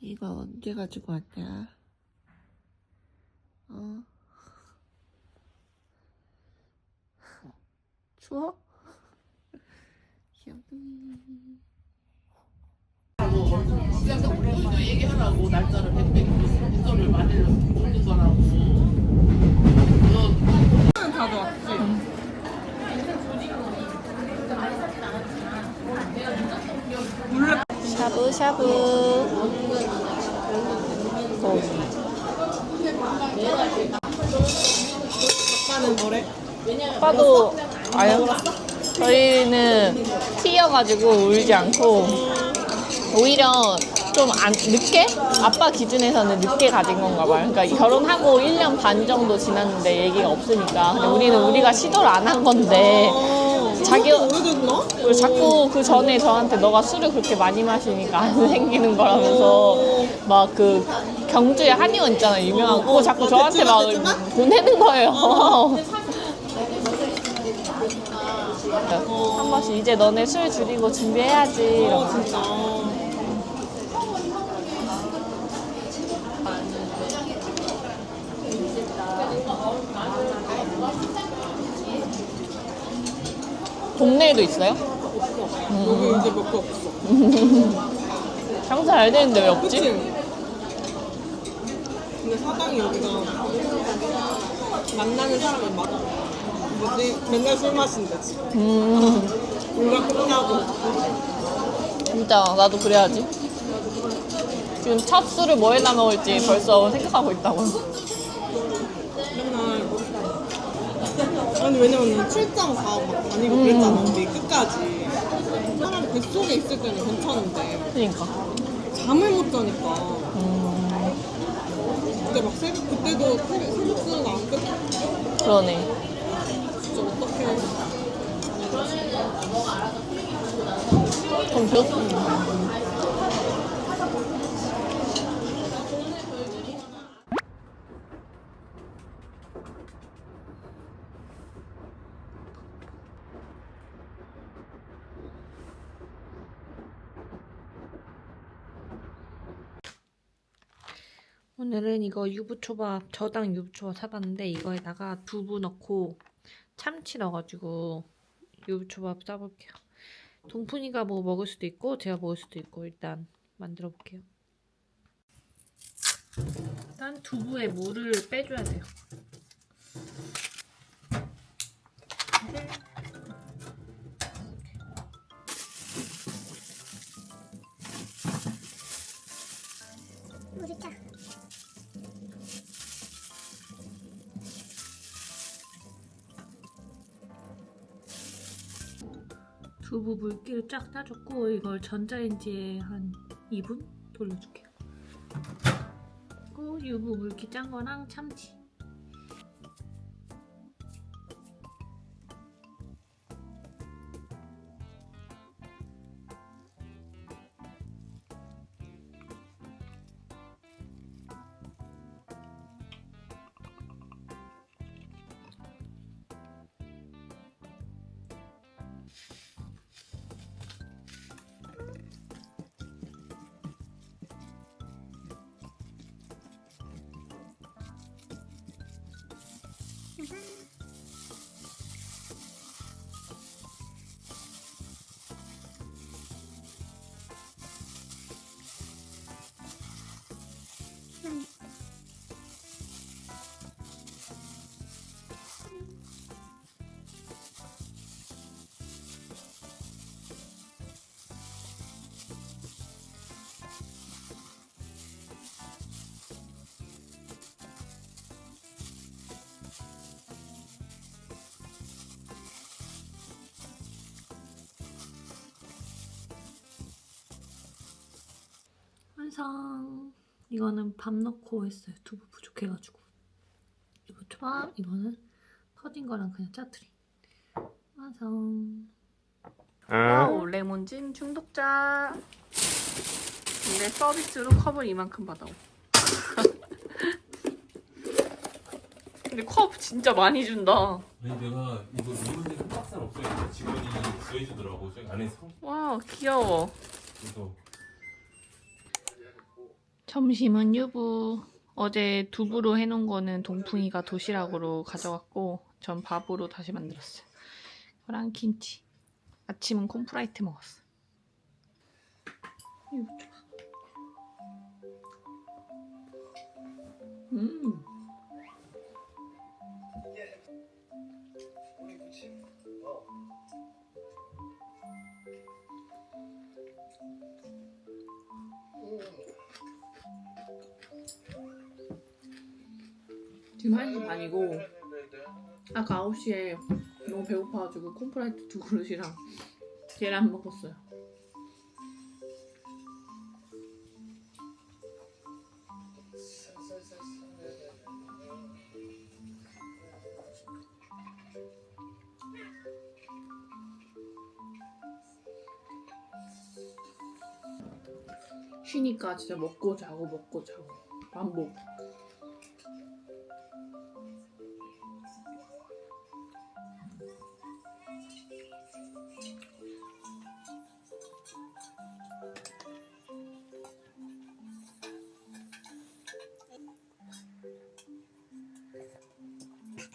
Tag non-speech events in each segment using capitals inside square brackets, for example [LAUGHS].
이거 언제 가지고 왔냐? 어? 추워? 거라고. 샤브샤브. 어. 아빠는 뭐래? 오빠도 아유 저희는 T여가지고 울지 않고 오히려 좀 안 늦게 아빠 기준에서는 늦게 가진 건가 봐요. 그러니까 결혼하고 1년 반 정도 지났는데 얘기가 없으니까 근데 우리는 우리가 시도를 안 한 건데 자기? 그리고 자꾸 그 전에 저한테 너가 술을 그렇게 많이 마시니까 안 생기는 거라면서 막 그 경주에 한의원 있잖아요 유명한 거 자꾸 저한테 막 보내는 거예요. [LAUGHS] 한 번씩 이제 너네 술 줄이고 준비해야지 진짜. 동네에도 있어요? 여기 이제 몇 개 없어. [LAUGHS] 장사 잘 되는데 왜 그치? 없지? 근데 사당이 여기가 만나는 사람이 막 뭐지? 맨날 술 마신대지. 음 우리가 끝나고. 진짜 나도 그래야지 지금 첫 술을 뭐 해나 먹을지 벌써 생각하고 있다고 맨날. 아니, 왜냐면 출장 가고 막 다니고 그랬잖아, 우리 끝까지. 사람 뱃속에 있을 때는 괜찮은데, 그러니까 잠을 못 자니까. 음 그때 막 새벽, 그때도 새벽, 새벽 쓰는 거안 끝. 그러네 진짜 어떡해. 그럼 그 오늘은 이거 유부초밥 저당 유부초밥 사봤는데 이거에다가 두부 넣고 참치 넣어가지고 유부초밥 싸볼게요. 동푼이가 뭐 먹을 수도 있고 제가 먹을 수도 있고 일단 만들어 볼게요. 일단 두부에 물을 빼줘야 돼요. 두부 물기를 쫙 따줬고 이걸 전자레인지에 한 2분 돌려줄게요. 그리고 유부 물기 짠 거랑 참치. 완성. 이거는 밥 넣고 했어요. 두부 부족해가지고. 이거 초밥, 이거는 터진 거랑 그냥 짜투리. 완성. 와우, 레몬진 중독자. 근데 서비스로 컵을 이만큼 받아오. [LAUGHS] 근데 컵 진짜 많이 준다. 아니 내가 이거 누르는 박스는 없어요. 직원이 구해주더라고. 저기 안에서. 와, 귀여워. 그래서 점심은 유부. 어제 두부로 해놓은 거는 동풍이가 도시락으로 가져갔고 전 밥으로 다시 만들었어요. 그랑 김치. 아침은 콘프라이트 먹었어. 음. 지금 1시 반이고 아까 9시에 너무 배고파가지고 콘프라이트 두 그릇이랑 계란 먹었어요. 쉬니까 진짜 먹고 자고 먹고 자고 반복.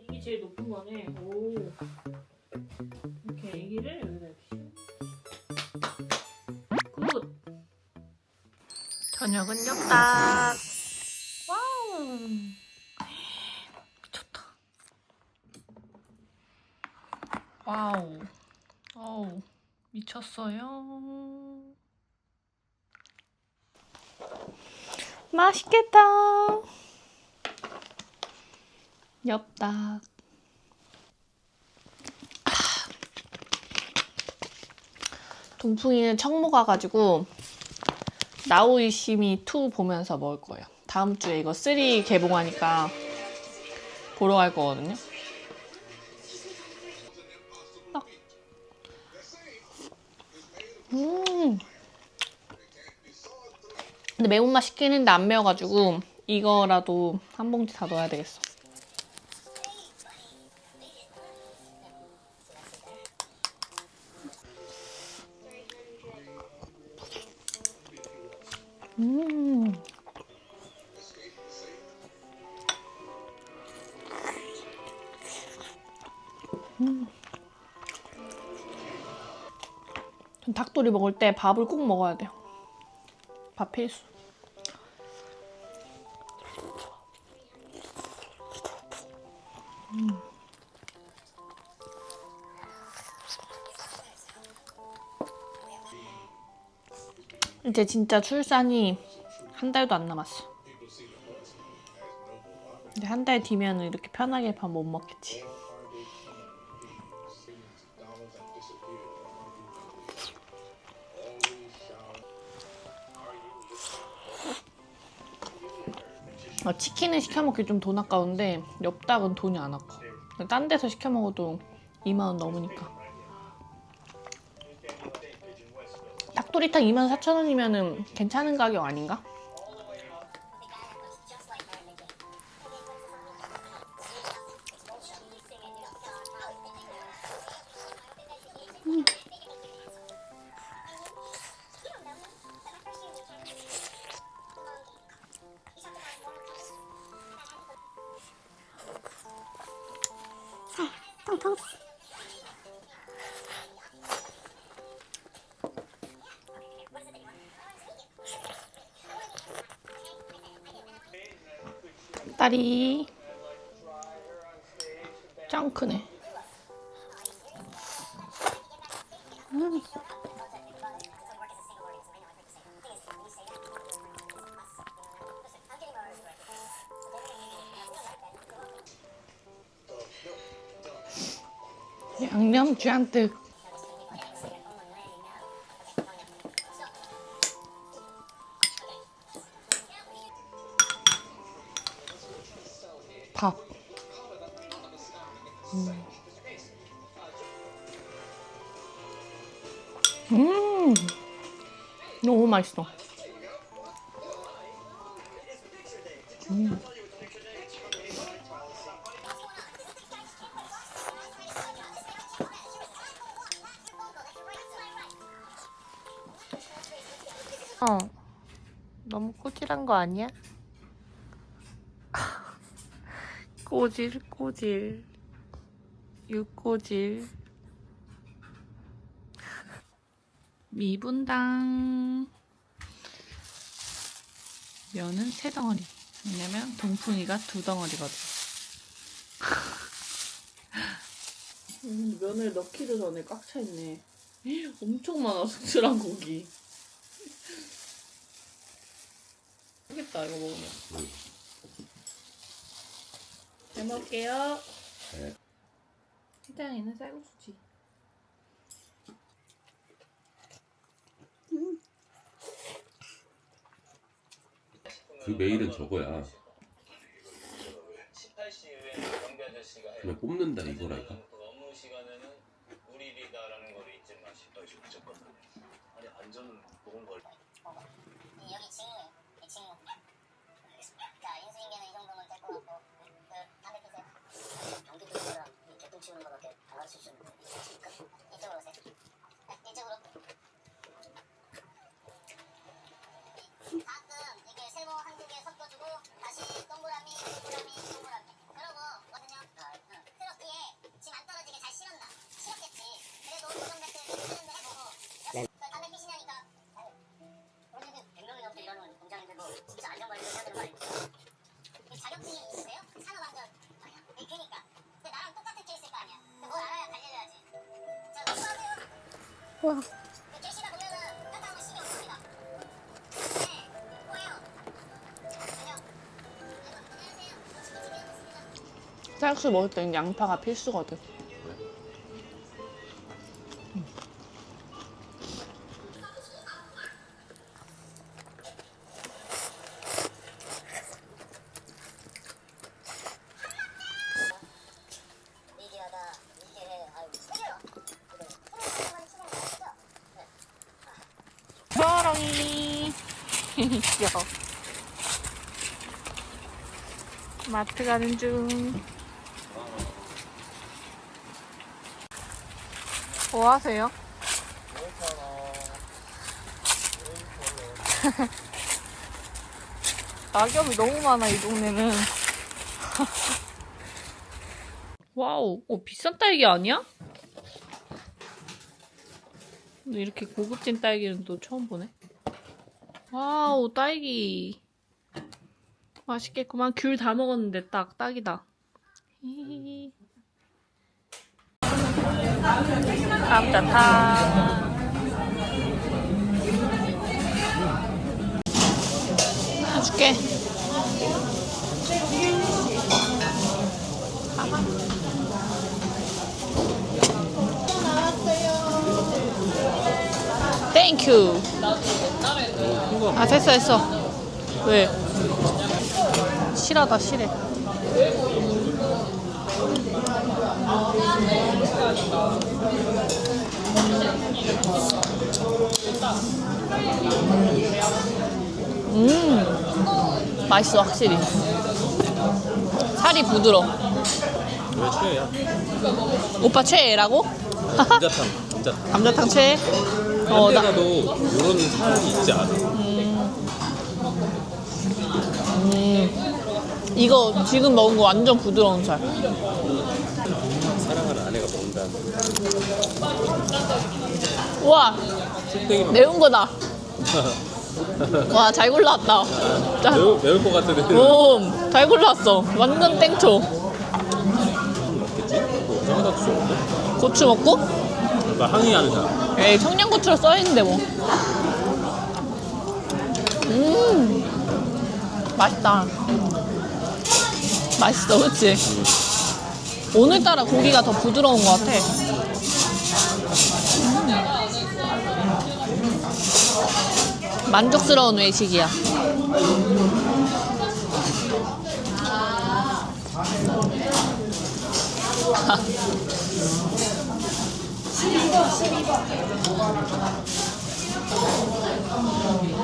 이게 제일 높은 거네. 오. 이렇게 애기를 여기다 이렇게. 굿. 저녁은 엽다. 와우. 미쳤다. 와우. 어우. 미쳤어요. 맛있겠다. 엽다. 동풍이는 청모 가가지고 나우이시미 2 보면서 먹을 거예요. 다음 주에 이거 3 개봉하니까 보러 갈 거거든요. 딱. 음. 근데 매운맛 시키는 했는데 안 매워가지고 이거라도 한 봉지 다 넣어야 되겠어. 전 닭도리 먹을 때 밥을 꼭 먹어야 돼요. 밥 필수. 음. 이제 진짜 출산이 한 달도 안 남았어. 이제 한 달 뒤면 이렇게 편하게 밥 못 먹겠지. 아, 치킨을 시켜 먹기 좀 돈 아까운데 엽닭은 돈이 안 아까. 딴 데서 시켜 먹어도 2만 원 넘으니까. 닭도리탕 2만 4천 원이면은 괜찮은 가격 아닌가? 딸이 짱 크네. 양념 잔뜩. 맛있어. 음. 어, 너무 꼬질한 거 아니야? 꼬질, 꼬질, 육꼬질. 미분당 면은 세 덩어리. 왜냐면 동풍이가 두 덩어리거든. 음, 면을 넣기도 전에 꽉 차 있네. 엄청 많아 숙주랑 고기. 하겠다 이거 먹으면. 잘 먹을게요. 네. 시장에는 쌀국수지 그 메일은 저거야 18시 이후에 경비 아저씨가 해요. 그냥 뽑는다 안 다. 쌀국수 먹을 땐 양파가 필수거든 미디어다, 미디어해. 아유, 해줘요. 그래. 프로그램만 치는 거 아시죠? 네. 초롱이 귀여워 마트 가는 중 뭐 하세요? [LAUGHS] 낙엽이 너무 많아 이 동네는 [LAUGHS] 와우 어, 비싼 딸기 아니야? 근데 이렇게 고급진 딸기는 또 처음 보네. 와우, 딸기. 맛있겠구만. 귤 다 먹었는데 딱, 딱이다. 히히히. 감자탕. 해줄게. 땡큐. 아 됐어 됐어. 왜? 실하다 실해. 음 맛있어 확실히. 살이 부드러. 왜 최애야? 오빠 최애라고? [LAUGHS] 감자탕 감자탕 감자탕 최애? 어, 가도 이런 살이 있지 않아 음, 이거 지금 먹은 거 완전 부드러운 살. 사랑하는 아내가 우와, 칠땡이만 매운 거다. 와, 잘 골랐다. 자, 매울, 매울 것 같은데 오, 잘 골랐어. 완전 땡초. 고추 먹고? 고추 먹고? 그러니까 항의하는 사람. 에이 청양고추로 써 있는데 뭐. 음 맛있다. 맛있어, 그렇지? 오늘따라 고기가 더 부드러운 것 같아. 음. 만족스러운 외식이야.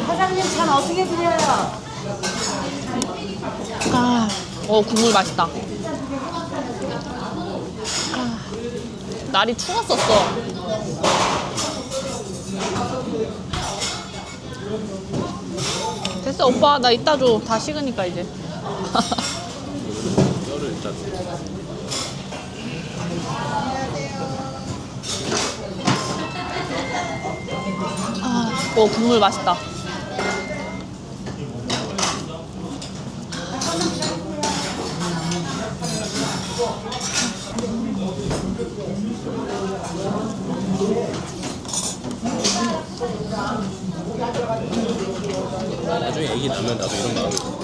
사장님 잔 어떻게 드려요? 아, 어 국물 맛있다. 아, 날이 추웠었어. 됐어 오빠 나 이따 줘. 다 식으니까 이제. 뼈를 [LAUGHS] 일단 아, 어 국물 맛있다. 나중에 애기 낳으면 나도 이런 마음이 있어.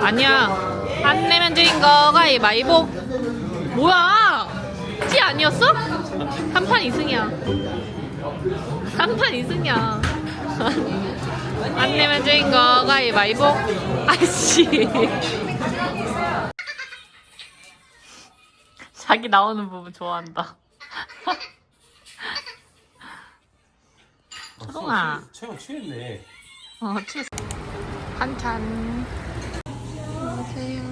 아니야. 안 내면 드린 거 가위바위보. 뭐야? 티 아니었어? 한판 2승이야. 한판 2승이야. 안 내면 드린 거 가위바위보. 아이씨. 자기 나오는 부분 좋아한다. 초롱아. 체형 취했네. 어, 취했어. 한찬. 안녕하세요.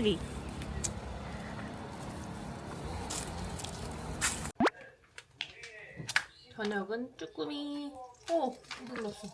빡빡이. 저녁은 쭈꾸미. 오, 눌렀어.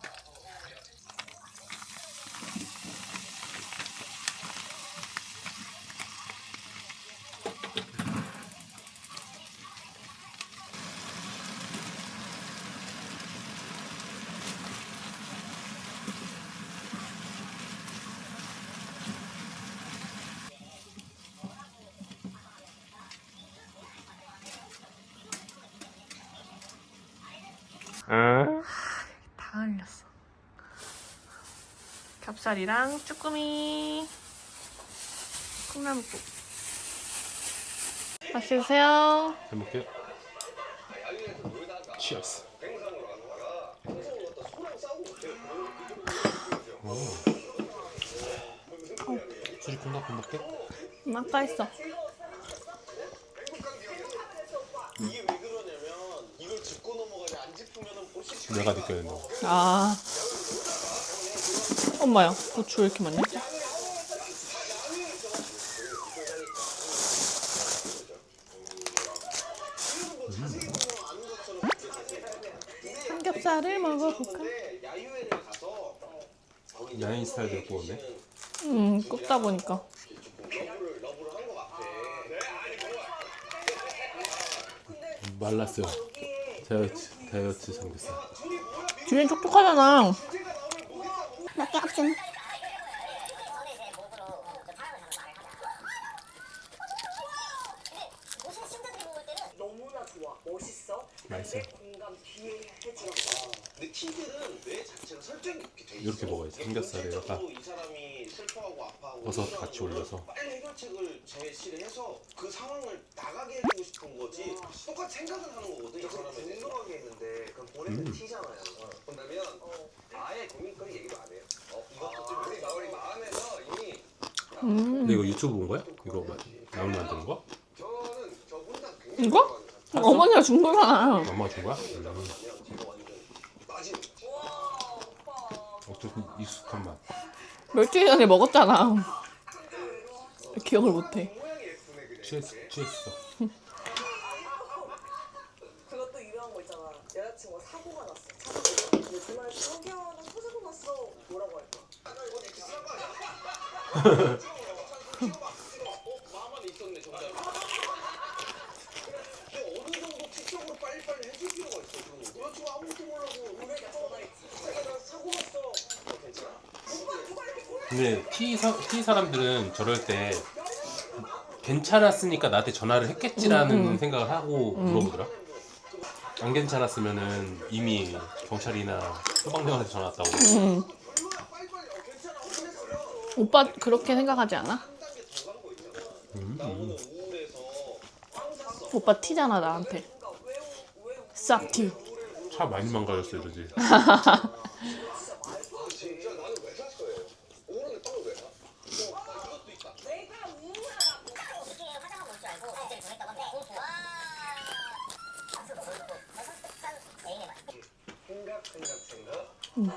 겹살이랑 쭈꾸미. 콩나물국. 맛있게 드세요. 잘 먹게. 치얼스. 수지 콩닥콩닥해? 음, 아까 했어. 이게 왜 그러냐면 이걸 짚고 넘어가지 안 짚으면 볼수 내가 느껴야 된다. 아. 엄마야, 고추 왜 이렇게 많냐? 삼겹살을 먹어볼까? 야인 스타일 데리고 오네. 음, 굽다 보니까. 것. 말랐어요. 다이어트, 다이어트 삼겹살. 뒤엔 촉촉하잖아. 몇개없 그런 비해지고 아, 근데 치즈는 뇌 자체가 설정이 이렇게 돼 있어. 이렇게 먹어야지. 삼겹살에요. 아. 버섯 같이 올려서. 빨리 해결책을 제시를 해서 그 상황을 나가게 해주고 싶은 거지. 아. 똑같이 생각을 하는 거거든요. 그 사람은 공정하게 했는데 그럼 본인은 음. 티잖아요. 그러면 어. 아예 고민거리 얘기도 안 해요. 어, 이것도 좀 아, 우리 마- 우리 마음에서 이미 음. 근데 이거 유튜브 본 거야? 이거 네. 나물 만드는 거? 저는 저 혼자 굉장히 이거? 어머니가 준 거잖아. 엄마가 준 거야? 음. 어쨌든 익숙한 맛. 며칠 전에 먹었잖아. 기억을 못해. 취했, 취했어. 그것도 유명한 거 있잖아. 여자친구가 사고가 났어. 차가 근데 주말에 저기야 나 사고 났어. 뭐라고 할까? 마음만 [LAUGHS] 있었네 정답이. 어느 정도 지적으로 빨리빨리 해줄 필요가 있어. 그런 거. 여자친구 아무것도 모르고 우리가 전화했지. 제가 나 사고 났어. 괜찮아? 근데 T, 사, T 사람들은 저럴 때 괜찮았으니까 나한테 전화를 했겠지라는 생각을 하고 물어보더라. 안 괜찮았으면은 이미 경찰이나 소방대원한테 전화 왔다고. 응. 오빠 그렇게 생각하지 않아? 음. 오빠 티잖아 나한테. 싹 티. 차 많이 망가졌어 이러지. [LAUGHS] 진짜 나는 왜 샀어요? 오늘은 떡을 왜 사? 뭐, 아, 이것도 있다. 이게 화장하고 올 줄 알고 이제 보냈다고 한데 와 애인의 말 생각 생각 생각.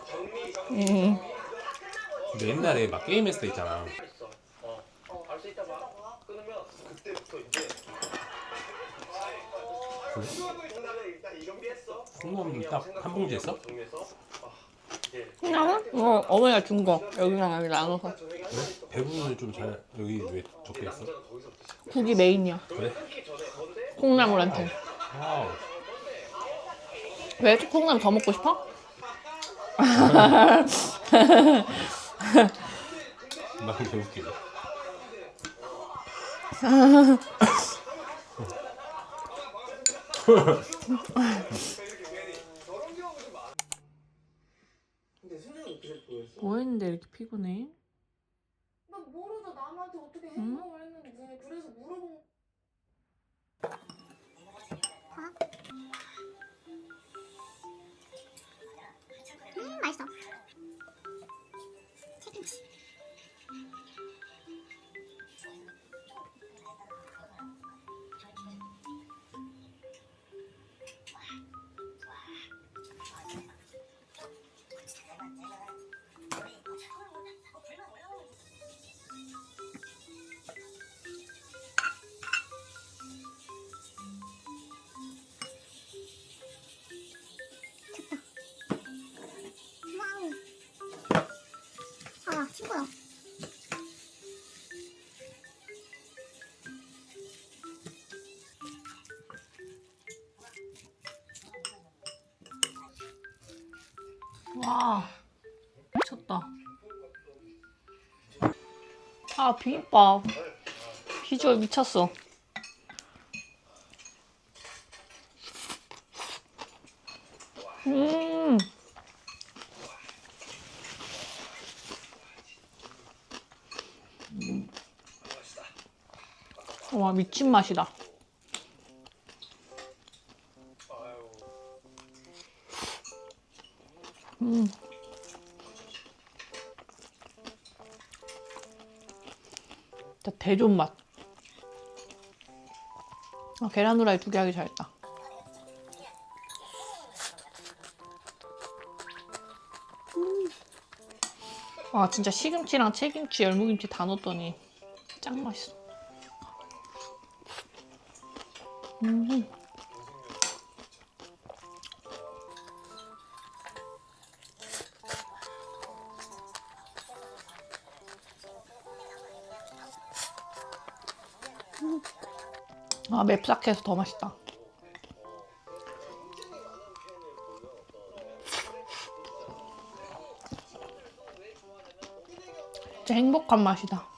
정리 정리. 응. 근데 옛날에 막 게임했을 때 있잖아. 이정비했어. 콩나물 딱한 봉지 했어? 그냥 어, 어머니가 준 거. 여기랑 여기 나눠서. 그래? 배분을 좀잘 여기 왜 거기서부터 시작. 국이 메인이야. 그래? 콩나물한테. 와우. 왜 콩나물 더 먹고 싶어? [LAUGHS] 나 어떻게 보였어? 뭐 했는데 이렇게 피곤해? 나 모르죠 남한테 어떻게 응? 행동을 했는지 그래서 물어본 아 비빔밥 비주얼 미쳤어. 음. 와 미친 맛이다. 음. 진짜 대존 맛. 아, 계란 후라이 두 개 하기 잘했다. 음. 와 진짜 시금치랑 채김치, 열무김치 다 넣었더니 짱 맛있어. 음. 아 맵싹해서 더 맛있다. 진짜 행복한 맛이다.